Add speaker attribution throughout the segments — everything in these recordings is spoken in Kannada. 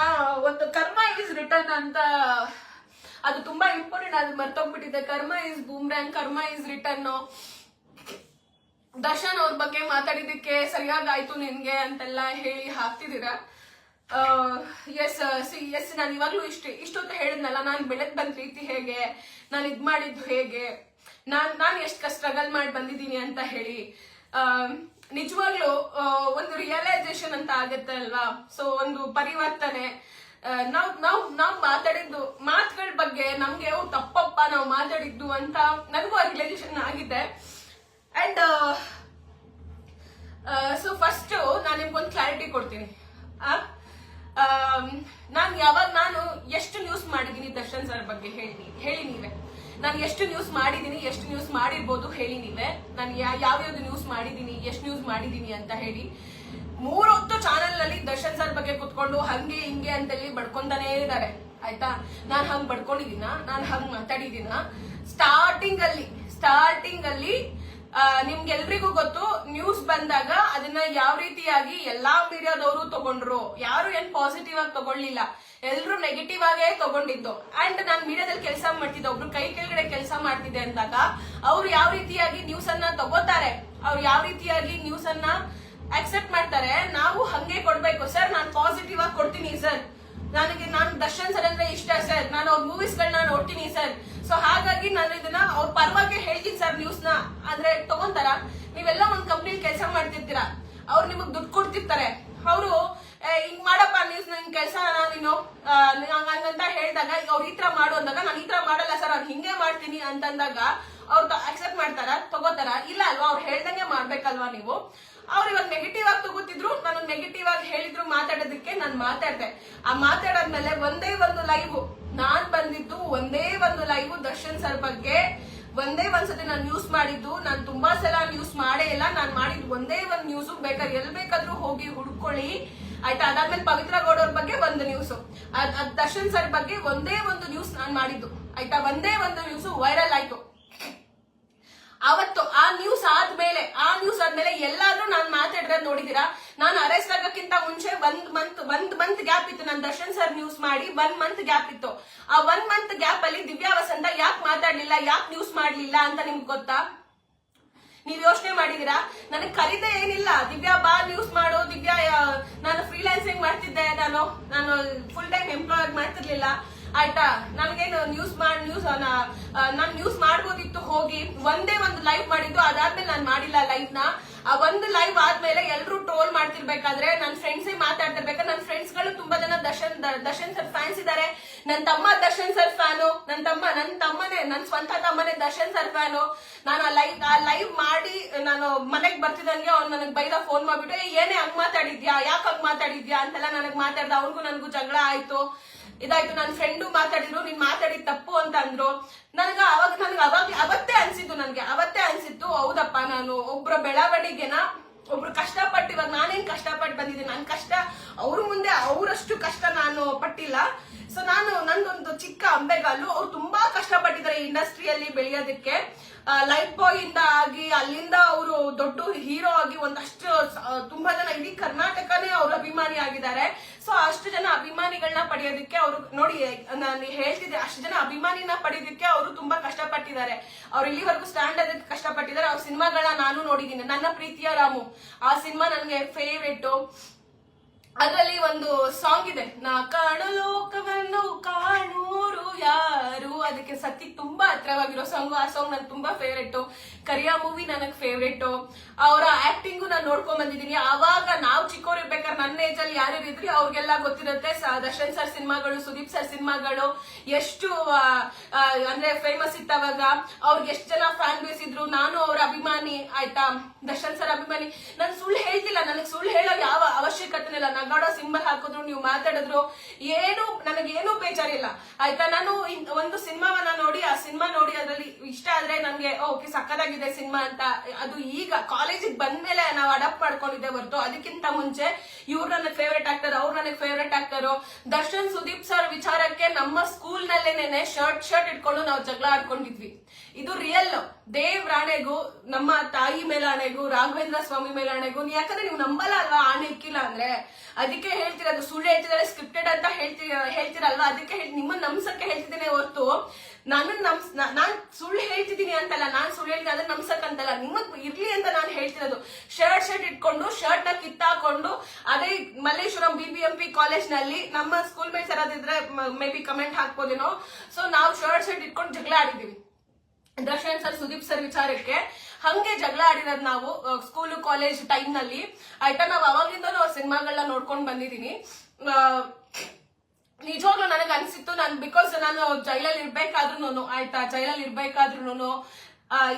Speaker 1: ಆ, ಒಂದು ಕರ್ಮ ಇಸ್ ರಿಟರ್ನ್ ಅಂತ ಅದು ತುಂಬಾ ಇಂಪಾರ್ಟೆಂಟ್ ಅದು ಮರ್ತೋಗ್ಬಿಟ್ಟಿದೆ. ಕರ್ಮ ಇಸ್ ಬೂಮ್ರ್ಯಾಂಗ್ ಕರ್ಮ ಇಸ್ ರಿಟರ್ನ್ ದರ್ಶನ್ ಅವ್ರ ಬಗ್ಗೆ ಮಾತಾಡಿದಕ್ಕೆ ಸರಿಯಾಗಾಯ್ತು ನಿನ್ಗೆ ಅಂತೆಲ್ಲ ಹೇಳಿ ಹಾಕ್ತಿದ್ದೀರಾ. ಎಸ್ ಸಿ ಎಸ್ ನಾನು ಇವಾಗ್ಲೂ ಇಷ್ಟು ಇಷ್ಟೊತ್ತು ಹೇಳಿದ್ನಲ್ಲ ನಾನು ಬೆಳೆದ್ ಬಂದ ರೀತಿ ಹೇಗೆ ನಾನು ಇದ್ ಮಾಡಿದ್ದು ಹೇಗೆ ನಾನ್ ನಾನು ಎಷ್ಟು ಸ್ಟ್ರಗಲ್ ಮಾಡಿ ಬಂದಿದ್ದೀನಿ ಅಂತ ಹೇಳಿ. ನಿಜವಾಗ್ಲೂ ಒಂದು ರಿಯಲೈಸೇಷನ್ ಅಂತ ಆಗತ್ತೆ ಅಲ್ವಾ? ಸೊ ಒಂದು ಪರಿವರ್ತನೆ. ನಾವ್ ನಾವ್ ನಾವ್ ಮಾತಾಡಿದ್ದು, ಮಾತುಗಳ ಬಗ್ಗೆ ನಮ್ಗೆ ತಪ್ಪಪ್ಪ ನಾವು ಮಾತಾಡಿದ್ದು ಅಂತ ನನಗೂ ಆ ರಿಯಲೈಸೇಷನ್ ಆಗಿದೆ. ಅಂಡ್ ಸೊ ಫಸ್ಟ್ ನಾನು ನಿಮ್ಗೊಂದು ಕ್ಲಾರಿಟಿ ಕೊಡ್ತೀನಿ. ನಾನು ಯಾವಾಗ ನಾನು ಎಷ್ಟು ನ್ಯೂಸ್ ಮಾಡಿದ್ದೀನಿ ದರ್ಶನ್ ಸರ್ ಬಗ್ಗೆ ಹೇಳಿ ಹೇಳಿ ನೀವೇ. ನಾನು ಎಷ್ಟು ನ್ಯೂಸ್ ಮಾಡಿದ್ದೀನಿ ಎಷ್ಟು ನ್ಯೂಸ್ ಮಾಡಿರ್ಬೋದು ಹೇಳಿ ನೀವೇ. ನಾನು ಯಾವ್ಯಾವ್ದು ನ್ಯೂಸ್ ಮಾಡಿದ್ದೀನಿ ಎಷ್ಟು ನ್ಯೂಸ್ ಮಾಡಿದ್ದೀನಿ ಅಂತ ಹೇಳಿ. ಮೂರೊತ್ತು ಚಾನೆಲ್ನಲ್ಲಿ ದರ್ಶನ್ ಸರ್ ಬಗ್ಗೆ ಕುತ್ಕೊಂಡು ಹಂಗೆ ಹಿಂಗೆ ಅಂತೇಳಿ ಬಡ್ಕೊಂತಾನೆ ಇದ್ದಾರೆ. ಆಯ್ತಾ? ನಾನು ಹಂಗ್ ಬಡ್ಕೊಂಡಿದ್ದೀನ? ನಾನು ಹಂಗ್ ಮಾತಾಡಿದ್ದೀನ? ಸ್ಟಾರ್ಟಿಂಗ್ ಅಲ್ಲಿ ಸ್ಟಾರ್ಟಿಂಗ್ ಅಲ್ಲಿ ನಿಮ್ಗೆಲ್ರಿಗೂ ಗೊತ್ತು ನ್ಯೂಸ್ ಬಂದಾಗ ಅದನ್ನ ಯಾವ ರೀತಿಯಾಗಿ ಎಲ್ಲಾ ಮೀಡಿಯಾದವರು ತಗೊಂಡ್ರು, ಯಾರು ಏನ್ ಪಾಸಿಟಿವ್ ಆಗಿ ತಗೊಳ್ಳಿಲ್ಲ, ಎಲ್ರು ನೆಗೆಟಿವ್ ಆಗೇ ತಗೊಂಡಿದ್ದು. ಅಂಡ್ ನಾನು ಮೀಡಿಯಾದಲ್ಲಿ ಕೆಲಸ ಮಾಡ್ತಿದ್ದೆ, ಒಬ್ರು ಕೈ ಕೆಳಗಡೆ ಕೆಲಸ ಮಾಡ್ತಿದ್ದೆ ಅಂದಾಗ, ಅವ್ರು ಯಾವ ರೀತಿಯಾಗಿ ನ್ಯೂಸ್ ಅನ್ನ ತಗೋತಾರೆ, ಅವ್ರು ಯಾವ ರೀತಿಯಾಗಿ ನ್ಯೂಸ್ ಅನ್ನ ಅಕ್ಸೆಪ್ಟ್ ಮಾಡ್ತಾರೆ, ನಾವು ಹಂಗೆ ಕೊಡ್ಬೇಕು. ಸರ್ ನಾನು ಪಾಸಿಟಿವ್ ಆಗಿ ಕೊಡ್ತೀನಿ ಸರ್ ನನಗೆ, ನಾನು ದರ್ಶನ್ ಸರ್ ಅಂದ್ರೆ ಇಷ್ಟ ಸರ್ ನಾನು ಅವ್ರ ಮೂವೀಸ್ ಗಳನ್ನ ನೋಡ್ತೀನಿ ಸರ್ ಸೊ ಹಾಗಾಗಿ ನಾನು ಇದನ್ನ ಅವ್ರ ಪರವಾಗಿ ಹೇಳ್ತೀನಿ ಸರ್ ನ್ಯೂಸ್ನ. ಅಂದ್ರೆ ತಗೊಂತಾರ? ನೀವೆಲ್ಲ ಒಂದ್ ಕಂಪ್ನಿ ಕೆಲಸ ಮಾಡ್ತಿರ್ತೀರಾ? ಅವ್ರು ನಿಮಗ್ ದುಡ್ಡು ಕೊಡ್ತಿರ್ತಾರೆ. ಅವರು ಹಿಂಗ್ ಮಾಡಪ್ಪ ನ್ಯೂಸ್ ನಿನ್. ಕೆಲಸ ನೀನು ಹಂಗಂತ ಹೇಳಿದಾಗ ಅವ್ರು ಈ ತರ ಮಾಡು ಅಂದಾಗ, ನಾನು ಈ ತರ ಮಾಡಲ್ಲ ಸರ್ ಅವ್ರು ಹಿಂಗೆ ಮಾಡ್ತೀನಿ ಅಂತಂದಾಗ ಅವ್ರು ಅಕ್ಸೆಪ್ಟ್ ಮಾಡ್ತಾರ? ತಗೋತಾರ? ಇಲ್ಲ ಅಲ್ವಾ? ಅವ್ರು ಹೇಳ್ದಂಗೆ ಮಾಡ್ಬೇಕಲ್ವಾ ನೀವು? ಅವ್ರು ಇವಾಗ ನೆಗೆಟಿವ್ ಆಗಿ ತಗೋತಿದ್ರು ನಾನು ನೆಗೆಟಿವ್ ಆಗಿ ಹೇಳಿದ್ರು ಮಾತಾಡೋದಕ್ಕೆ ನಾನು ಮಾತಾಡ್ದೆ. ಆ ಮಾತಾಡಾದ್ಮೇಲೆ ಒಂದೇ ಒಂದು ಲೈವ್ ನಾನ್ ಬಂದಿದ್ದು ಒಂದೇ ಒಂದು ಲೈವ್ ದರ್ಶನ್ ಸರ್ ಬಗ್ಗೆ. ಒಂದೇ ಒಂದ್ಸತಿ ನಾನು ನ್ಯೂಸ್ ಮಾಡಿದ್ದು. ನಾನು ತುಂಬಾ ಸಲ ನ್ಯೂಸ್ ಮಾಡೇ ಇಲ್ಲ. ನಾನು ಮಾಡಿದ್ದು ಒಂದೇ ಒಂದ್ ನ್ಯೂಸ್ ಬೇಕಾದ್ರೆ ಎಲ್ಲಿ ಬೇಕಾದ್ರೂ ಹೋಗಿ ಹುಡ್ಕೊಳ್ಳಿ. ಆಯ್ತಾ? ಅದಾದ್ಮೇಲೆ ಪವಿತ್ರ ಗೌಡ ಅವ್ರ ಬಗ್ಗೆ ಒಂದು ನ್ಯೂಸ್ ದರ್ಶನ್ ಸರ್ ಬಗ್ಗೆ ಒಂದೇ ಒಂದು ನ್ಯೂಸ್ ನಾನು ಮಾಡಿದ್ದು. ಆಯ್ತಾ? ಒಂದೇ ಒಂದು ನ್ಯೂಸ್ ವೈರಲ್ ಆಯ್ತು ಅವತ್ತು ಆ ನ್ಯೂಸ್ ಆದ್ಮೇಲೆ ಆ ನ್ಯೂಸ್ ಆದ್ಮೇಲೆ ಎಲ್ಲಾದ್ರೂ ನಾನು ಮಾತಾಡಿರೋದ್ ನೋಡಿದೀರಾ ನಾನು ಅರೆಸ್ಟ್ ಆಗೋಕ್ಕಿಂತ ಮುಂಚೆ ಒಂದ್ ಮಂತ್ ಒಂದ್ ಮಂತ್ ಗ್ಯಾಪ್ ಇತ್ತು ನಾನು ದರ್ಶನ್ ಸರ್ ನ್ಯೂಸ್ ಮಾಡಿ ಒನ್ ಮಂತ್ ಗ್ಯಾಪ್ ಇತ್ತು. ಆ ಒನ್ ಮಂತ್ ಗ್ಯಾಪ್ ಅಲ್ಲಿ ದಿವ್ಯಾ ವಸಂತ ಯಾಕೆ ಮಾತಾಡ್ಲಿಲ್ಲ, ಯಾಕೆ ನ್ಯೂಸ್ ಮಾಡ್ಲಿಲ್ಲ ಅಂತ ನಿಮ್ಗೆ ಗೊತ್ತಾ? ನೀವ್ ಯೋಚನೆ ಮಾಡಿದೀರಾ? ನನಗೆ ಕರೀದೆ ಏನಿಲ್ಲ. ದಿವ್ಯಾ ಬಾ ನ್ಯೂಸ್ ಮಾಡು. ದಿವ್ಯಾ ನಾನು ಫ್ರೀಲಾನ್ಸಿಂಗ್ ಮಾಡ್ತಿದ್ದೆ. ನಾನು ನಾನು ಫುಲ್ ಟೈಮ್ ಎಂಪ್ಲಾಯ್ ಮಾಡ್ತಿರ್ಲಿಲ್ಲ. ಆಯ್ತಾ? ನನಗೇನು ನ್ಯೂಸ್ ಮಾಡಿ ನಾನು ನ್ಯೂಸ್ ಮಾಡ್ಬೋದಿತ್ತು ಹೋಗಿ ಒಂದೇ ಒಂದು ಲೈವ್ ಮಾಡಿದ್ದು ಅದಾದ್ಮೇಲೆ ನಾನು ಮಾಡಿಲ್ಲ ಲೈವ್ನ. ಆ ಒಂದು ಲೈವ್ ಆದ್ಮೇಲೆ ಎಲ್ಲರೂ ಟ್ರೋಲ್ ಮಾಡ್ತಿರ್ಬೇಕಾದ್ರೆ ನನ್ನ ಫ್ರೆಂಡ್ಸ್ ಮಾತಾಡ್ತಿರ್ಬೇಕು ನನ್ನ ಫ್ರೆಂಡ್ಸ್ಗಳು ತುಂಬಾ ಜನ ದರ್ಶನ್ ದರ್ಶನ್ ಸರ್ ಫ್ಯಾನ್ಸ್ ಇದಾರೆ. ನನ್ನ ತಮ್ಮ ದರ್ಶನ್ ಸರ್ ಫ್ಯಾನು ನನ್ನ ತಮ್ಮ ನನ್ನ ತಮ್ಮನೇ ನನ್ನ ಸ್ವಂತ ತಮ್ಮನೇ ದರ್ಶನ್ ಸರ್ ಫ್ಯಾನು ನಾನು ಆ ಲೈವ್ ಆ ಲೈವ್ ಮಾಡಿ ನಾನು ಮನೆಗೆ ಬರ್ತಿದಂಗೆ ಅವ್ನು ನನಗೆ ಬೈದ ಫೋನ್ ಮಾಡ್ಬಿಟ್ಟು "ಏ, ಏನೇ ಹಂಗ್ ಮಾತಾಡಿದ್ಯಾ? ಯಾಕೆ ಮಾತಾಡಿದ್ಯಾ? ಅಂತೆಲ್ಲ ನನಗೆ ಮಾತಾಡ್ದ. ಅವ್ರಿಗೂ ನನಗೂ ಜಗಳ ಆಯ್ತು. ಇದಾಯ್ತು ನನ್ನ ಫ್ರೆಂಡು ಮಾತಾಡಿದ್ರು, ನೀನ್ ಮಾತಾಡಿದ ತಪ್ಪು ಅಂತ ಅಂದ್ರು. ನನಗ ಅವಾಗ ನನ್ಗೆ ಅವಾಗ ಅವತ್ತೇ ಅನ್ಸಿದ್ದು ನನ್ಗೆ, ಅವತ್ತೇ ಅನ್ಸಿತ್ತು, ಹೌದಪ್ಪ ನಾನು ಒಬ್ರ ಬೆಳವಣಿಗೆನ ಒಬ್ರು ಕಷ್ಟಪಟ್ಟು ಇವಾಗ ನಾನೇನ್ ಕಷ್ಟಪಟ್ಟು ಬಂದಿದ್ದೀನಿ ನನ್ನ ಕಷ್ಟ ಅವ್ರ ಮುಂದೆ ಅವರಷ್ಟು ಕಷ್ಟ ನಾನು ಪಟ್ಟಿಲ್ಲ. ಸೊ ನಾನು ನಂದೊಂದು ಚಿಕ್ಕ ಅಂಬೆಗಾಲು. ಅವ್ರು ತುಂಬಾ ಕಷ್ಟಪಟ್ಟಿದ್ದಾರೆ ಇಂಡಸ್ಟ್ರಿಯಲ್ಲಿ ಬೆಳೆಯೋದಕ್ಕೆ. ಲೈಫ್ ಬಾಯ್ ಇಂದ ಆಗಿ ಅಲ್ಲಿಂದ ಅವರು ದೊಡ್ಡ ಹೀರೋ ಆಗಿ ಒಂದಷ್ಟು ತುಂಬಾ ಜನ ಇಡೀ ಕರ್ನಾಟಕನೇ ಅವ್ರ ಅಭಿಮಾನಿ ಆಗಿದ್ದಾರೆ. ಸೊ ಅಷ್ಟು ಜನ ಅಭಿಮಾನಿಗಳನ್ನ ಪಡೆಯೋದಕ್ಕೆ ಅವರು ನೋಡಿ ನಾನು ಹೇಳ್ತಿದ್ದೆ, ಅಷ್ಟು ಜನ ಅಭಿಮಾನಿನ ಪಡೆಯೋದಕ್ಕೆ ಅವರು ತುಂಬಾ ಕಷ್ಟಪಟ್ಟಿದ್ದಾರೆ. ಅವ್ರು ಇಲ್ಲಿವರೆಗೂ ಸ್ಟ್ಯಾಂಡ್ ಅದಕ್ಕೆ ಕಷ್ಟಪಟ್ಟಿದ್ದಾರೆ. ಅವ್ರ ಸಿನಿಮಾಗಳನ್ನ ನಾನು ನೋಡಿದ್ದೀನಿ. ನನ್ನ ಪ್ರೀತಿಯ ರಾಮು. ಆ ಸಿನಿಮಾ ನನಗೆ ಫೇವ್ರೇಟು ಅದರಲ್ಲಿ ಒಂದು ಸಾಂಗ್ ಇದೆ. ನಾ ಕಾಣು ಸತ್ಯಕ್ಕೆ ತುಂಬಾ ಹತ್ರವಾಗಿರೋ ಸಾಂಗ್ ಆ ಸಾಂಗ್ ನನ್ ತುಂಬಾ ಫೇವ್ರೇಟ್ ಕರಿಯಾ ಮೂವಿ ನನಗ್ ಫೇವ್ರೇಟ್ ಅವರ ಆಕ್ಟಿಂಗು ನಾನು ನೋಡ್ಕೊಂಡ್ ಬಂದಿದ್ದೀನಿ. ಅವಾಗ ನಾವು ಚಿಕ್ಕವ್ರು ಇರ್ಬೇಕಾದ್ರೆ ನನ್ನ ಏಜ್ ಅಲ್ಲಿ ಯಾರ್ಯಾರು ಇದ್ರಿ ಅವ್ರಿಗೆಲ್ಲ ಗೊತ್ತಿರುತ್ತೆ. ದರ್ಶನ್ ಸರ್ ಸಿನಿಮಾಗಳು, ಸುದೀಪ್ ಸರ್ ಸಿನಿಮಾಗಳು. ಎಷ್ಟು ಅಂದ್ರೆ ಫೇಮಸ್ ಇತ್ತು ಅವಾಗ ಅವ್ರಿಗೆ ಎಷ್ಟು ಜನ ಫ್ಯಾನ್ ಬೇಸ್ ಇದ್ರು. ನಾನು ಅವ್ರ ಅಭಿಮಾನಿ, ಆಯ್ತಾ? ದರ್ಶನ್ ಸರ್ ಅಭಿಮಾನಿ. ನಾನು ಸುಳ್ಳು ಹೇಳ್ತಿಲ್ಲ. ನನಗೆ ಸುಳ್ಳು ಹೇಳೋ ಯಾವ ಅವಶ್ಯಕತೆ ಇಲ್ಲ ನಗಾಡೋ ಸಿಂಬಲ್ ಹಾಕಿದ್ರು, ನೀವು ಮಾತಾಡಿದ್ರು, ಏನು, ನನಗೇನು ಬೇಜಾರಿಲ್ಲ. ಆಯ್ತಾ? ನಾನು ಒಂದು ಸಿನಿಮಾವನ್ನ ನೋಡಿ, ಆ ಸಿನಿಮಾ ನೋಡಿ, ಅದ್ರಲ್ಲಿ ಇಷ್ಟ ಆದ್ರೆ ನನ್ಗೆ ಓಕೆ ಸಕ್ಕದಾಗಿದೆ ಸಿನಿಮಾ ಅಂತ, ಅದು ಈಗ ಕಾಲೇಜಿಗೆ ಬಂದ್ಮೇಲೆ ನಾವು ಅಡಾಪ್ಟ್ ಮಾಡ್ಕೊಂಡಿದ್ದೆ ಹೊರತು, ಅದಕ್ಕಿಂತ ಮುಂಚೆ ಇವ್ರು ನನಗೆ ಫೇವ್ರೆಟ್ ಆಕ್ಟರ್ ಅವ್ರು ನನಗೆ favourite actor Darshan Sudeep sir ವಿಚಾರಕ್ಕೆ ನಮ್ಮ ಸ್ಕೂಲ್ ನಲ್ಲೇನೆ ಶರ್ಟ್ ಶರ್ಟ್ ಇಟ್ಕೊಂಡು ನಾವು ಜಗಳ ಆಡ್ಕೊಂಡಿದ್ವಿ. ಇದು ರಿಯಲ್ ದೇವ್ ರಾಣೆಗೂ, ನಮ್ಮ ತಾಯಿ ಮೇಲೆ ಆಣೆಗೂ ರಾಘವೇಂದ್ರ ಸ್ವಾಮಿ ಮೇಲೆ ಆಣೆಗೂ ಯಾಕಂದ್ರೆ ನೀವು ನಂಬಲ್ಲ ಅಲ್ವಾ? ಆಣೆ ಇಕ್ಕಿಲ್ಲ. ಅಂದ್ರೆ ಅದಕ್ಕೆ ಹೇಳ್ತಿರೋದು ಸುಳ್ಳು ಹೇಳ್ತಿದ್ದಾರೆ ಸ್ಕ್ರಿಪ್ಟೆಡ್ ಅಂತ ಹೇಳ್ತಿ, ಹೇಳ್ತಿರಲ್ವಾ? ಅದಕ್ಕೆ ನಿಮ್ಮನ್ನ ನಮ್ಸಕ್ಕೆ ಹೇಳ್ತಿದ್ದೇನೆ ಹೊರತು. ನಾನು ನಮ್ಸ್ ನಾನ್ ಸುಳ್ಳು ಹೇಳ್ತಿದ್ದೀನಿ ಅಂತಲ್ಲ, ನಾನ್ ಸುಳ್ಳು ಹೇಳ್ತೀನಿ, ಅದನ್ನ ನಮ್ಸಕ್ ಅಂತಲ್ಲ ನಿಮಗ್ ಇರ್ಲಿ ಅಂತ ನಾನು ಹೇಳ್ತಿರೋದು. ಶರ್ಟ್ ಶರ್ಟ್ ಇಟ್ಕೊಂಡು, ಶರ್ಟ್ನ ಕಿತ್ತಾಕೊಂಡು, ಅದೇ Malleshwaram B B M P ಕಾಲೇಜ್ನಲ್ಲಿ ನಮ್ಮ ಸ್ಕೂಲ್ ಮೇಟ್ಸ್ ಯಾರಾದಿದ್ರೆ ಮೇ ಬಿ ಕಮೆಂಟ್ ಹಾಕ್ಬೋದೇನೋ. ಸೊ ನಾವು ಶರ್ಟ್ ಶರ್ಟ್ ಇಟ್ಕೊಂಡು ಜಗಳ ಆಡಿದೀವಿ ದರ್ಶನ್ ಸರ್ ಸುದೀಪ್ ಸರ್ ವಿಚಾರಕ್ಕೆ. ಹಂಗೆ ಜಗಳ ಆಡಿರೋದು ನಾವು ಸ್ಕೂಲು ಕಾಲೇಜ್ ಟೈಮ್ನಲ್ಲಿ. ಆಯ್ತಾ ನಾವು ಅವಾಗಿಂದನೂ ಸಿನಿಮಾಗಳನ್ನ ನೋಡ್ಕೊಂಡು ಬಂದಿದೀನಿ. ಆ, ನಿಜವಾಗ್ಲೂ ನನಗೆ ಅನ್ಸಿತ್ತು ನಾನು ಬಿಕಾಸ್ ನಾನು ಜೈಲಲ್ಲಿ ಇರ್ಬೇಕಾದ್ರೂನು ಆಯ್ತಾ ಜೈಲಲ್ಲಿ ಇರ್ಬೇಕಾದ್ರೂ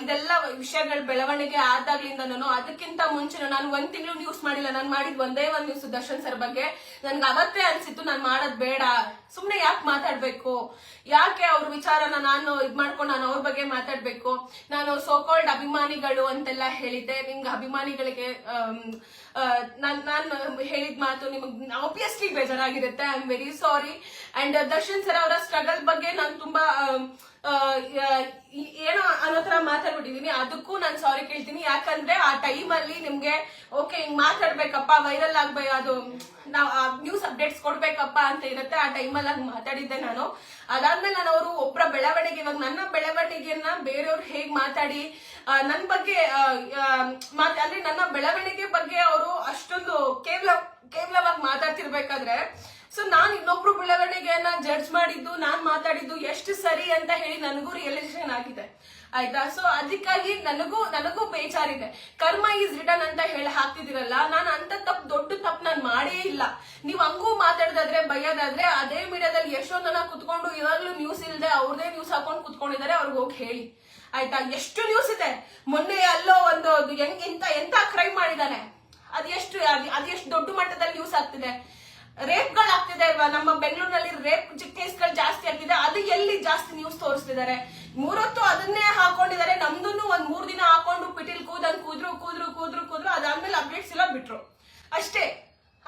Speaker 1: ಇದೆಲ್ಲ ವಿಷಯಗಳ ಬೆಳವಣಿಗೆ ಆದಾಗ್ಲಿಂದನೂ ಅದಕ್ಕಿಂತ ಮುಂಚೆ ನಾನು ಒಂದ್ ತಿಂಗಳು ನ್ಯೂಸ್ ಮಾಡಿಲ್ಲ. ನಾನು ಮಾಡಿದ್ ಒಂದೇ ಒಂದ್ ನ್ಯೂಸ್ ದರ್ಶನ್ ಸರ್ ಬಗ್ಗೆ. ನನ್ಗೆ ಅವತ್ತೇ ಅನ್ಸಿತ್ತು ನಾನು ಮಾಡೋದ್ ಬೇಡ. ಸುಮ್ನೆ ಯಾಕೆ ಮಾತಾಡ್ಬೇಕು? ಯಾಕೆ ಅವ್ರ ವಿಚಾರನ ನಾನು ಇದ್ ಮಾಡ್ಕೊಂಡು ನಾನು ಅವ್ರ ಬಗ್ಗೆ ಮಾತಾಡ್ಬೇಕು? ನಾನು ಸೋಕಾಲ್ಡ್ ಅಭಿಮಾನಿಗಳು ಅಂತೆಲ್ಲ ಹೇಳಿದ್ದೆ. ನಿಮ್ಗೆ ಅಭಿಮಾನಿಗಳಿಗೆ ಆಮ್, ನಾನು ಹೇಳಿದ ಮಾತು ನಿಮಗೆ obviously ಬೇಜಾರಾಗಿರುತ್ತೆ. I am very sorry and Darshan sir ಅವರ ಸ್ಟ್ರಗಲ್ ಬಗ್ಗೆ ನಾನು ತುಂಬಾ ಏನೋ ಮಾತಾಡ್ಬಿಟ್ಟಿದೀನಿ. ಅದಕ್ಕೂ ನಾನು ಸಾರಿ ಕೇಳ್ತೀನಿ. ಯಾಕಂದ್ರೆ ಆ ಟೈಮ್ ಅಲ್ಲಿ ನಿಮ್ಗೆ ಓಕೆ ಹಿಂಗ್ ಮಾತಾಡ್ಬೇಕಪ್ಪ ವೈರಲ್ ಆಗ್ಬೇಕು ಅದು, ನಾವು ನ್ಯೂಸ್ ಅಪ್ಡೇಟ್ಸ್ ಕೊಡ್ಬೇಕಪ್ಪ ಅಂತ ಇರುತ್ತೆ. ಆ ಟೈಮಲ್ಲಿ ಹಂಗ್ ಮಾತಾಡಿದ್ದೆ ನಾನು. ಅದಾದ್ಮೇಲೆ ನಾನು ಅವರು ಒಬ್ಬರ ಬೆಳವಣಿಗೆ ಇವಾಗ ನನ್ನ ಬೆಳವಣಿಗೆಯನ್ನ ಬೇರೆಯವ್ರು ಹೇಗ್ ಮಾತಾಡಿ ಆ, ನನ್ ಬಗ್ಗೆ ಅಂದ್ರೆ ನನ್ನ ಬೆಳವಣಿಗೆ ಬಗ್ಗೆ ಅವರು ಅಷ್ಟೊಂದು ಕೇವಲ ಕೇವಲವಾಗಿ ಮಾತಾಡ್ತಿರ್ಬೇಕಾದ್ರೆ ಸೊ ನಾನ್ ಇನ್ನೊಬ್ರು ಬೆಳವಣಿಗೆಯನ್ನ ಜಡ್ಜ್ ಮಾಡಿದ್ದು ನಾನ್ ಮಾತಾಡಿದ್ದು ಎಷ್ಟು ಸರಿ ಅಂತ ಹೇಳಿ ನನಗೂ ರಿಯಲೈಸೇಷನ್ ಆಗಿದೆ. ಆಯ್ತಾ? ಸೊ ಅದಕ್ಕಾಗಿ ನನಗೂ ನನಗೂ ಬೇಜಾರಿದೆ. ಕರ್ಮ ಈಸ್ ರಿಟರ್ನ್ ಅಂತ ಹೇಳಿ ಹಾಕ್ತಿದಿರಲ್ಲ ನಾನು ಅಂತ ತಪ್ಪು ದೊಡ್ಡ ತಪ್ಪು ನಾನು ಮಾಡೇ ಇಲ್ಲ. ನೀವು ಹಂಗೂ ಮಾತಾಡೋದಾದ್ರೆ ಬೈಯೋದಾದ್ರೆ ಅದೇ ಮೀಡಿಯಾದಲ್ಲಿ ಎಷ್ಟೊಂದ್ ಕುತ್ಕೊಂಡು ಇವಾಗ್ಲೂ ನ್ಯೂಸ್ ಇಲ್ದೆ ಅವ್ರದೇ ನ್ಯೂಸ್ ಹಾಕೊಂಡು ಕುತ್ಕೊಂಡಿದ್ದಾರೆ ಅವ್ರಿಗೆ ಹೋಗಿ ಹೇಳಿ. ಆಯ್ತಾ? ಎಷ್ಟು ನ್ಯೂಸ್ ಇದೆ? ಮೊನ್ನೆ ಅಲ್ಲೋ ಒಂದು ಹೆಂಗ್ ಎಂತ ಕ್ರೈಮ್ ಮಾಡಿದಾನೆ? ಅದೆಷ್ಟು ಅದೆಷ್ಟು ದೊಡ್ಡ ಮಟ್ಟದಲ್ಲಿ ನ್ಯೂಸ್ ಆಗ್ತಿದೆ? ರೇಪ್ಗಳು ಆಗ್ತಿದೆ ಅಲ್ವಾ? ನಮ್ಮ ಬೆಂಗಳೂರಿನಲ್ಲಿ ರೇಪ್ ಕೇಸ್ಗಳು ಜಾಸ್ತಿ ಆಗ್ತಿದೆ ಅದು ಎಲ್ಲಿ ಜಾಸ್ತಿ ನ್ಯೂಸ್ ತೋರಿಸ್ತಿದ್ದಾರೆ? ಮೂರೊತ್ತು ಅದನ್ನೇ ಹಾಕೊಂಡಿದ್ದಾರೆ. ನಮ್ದು ಒಂದ್ ಮೂರ್ ದಿನ ಹಾಕೊಂಡು ಪಿಟಿಲ್ ಕೂದನ್ ಕೂದ್ರು ಕೂದ್ರು ಕೂದ್ರು ಕೂದ್ರು, ಅದಾದ್ಮೇಲೆ ಅಪ್ಡೇಟ್ಸ್ ಎಲ್ಲ ಬಿಟ್ರು. ಅಷ್ಟೇ.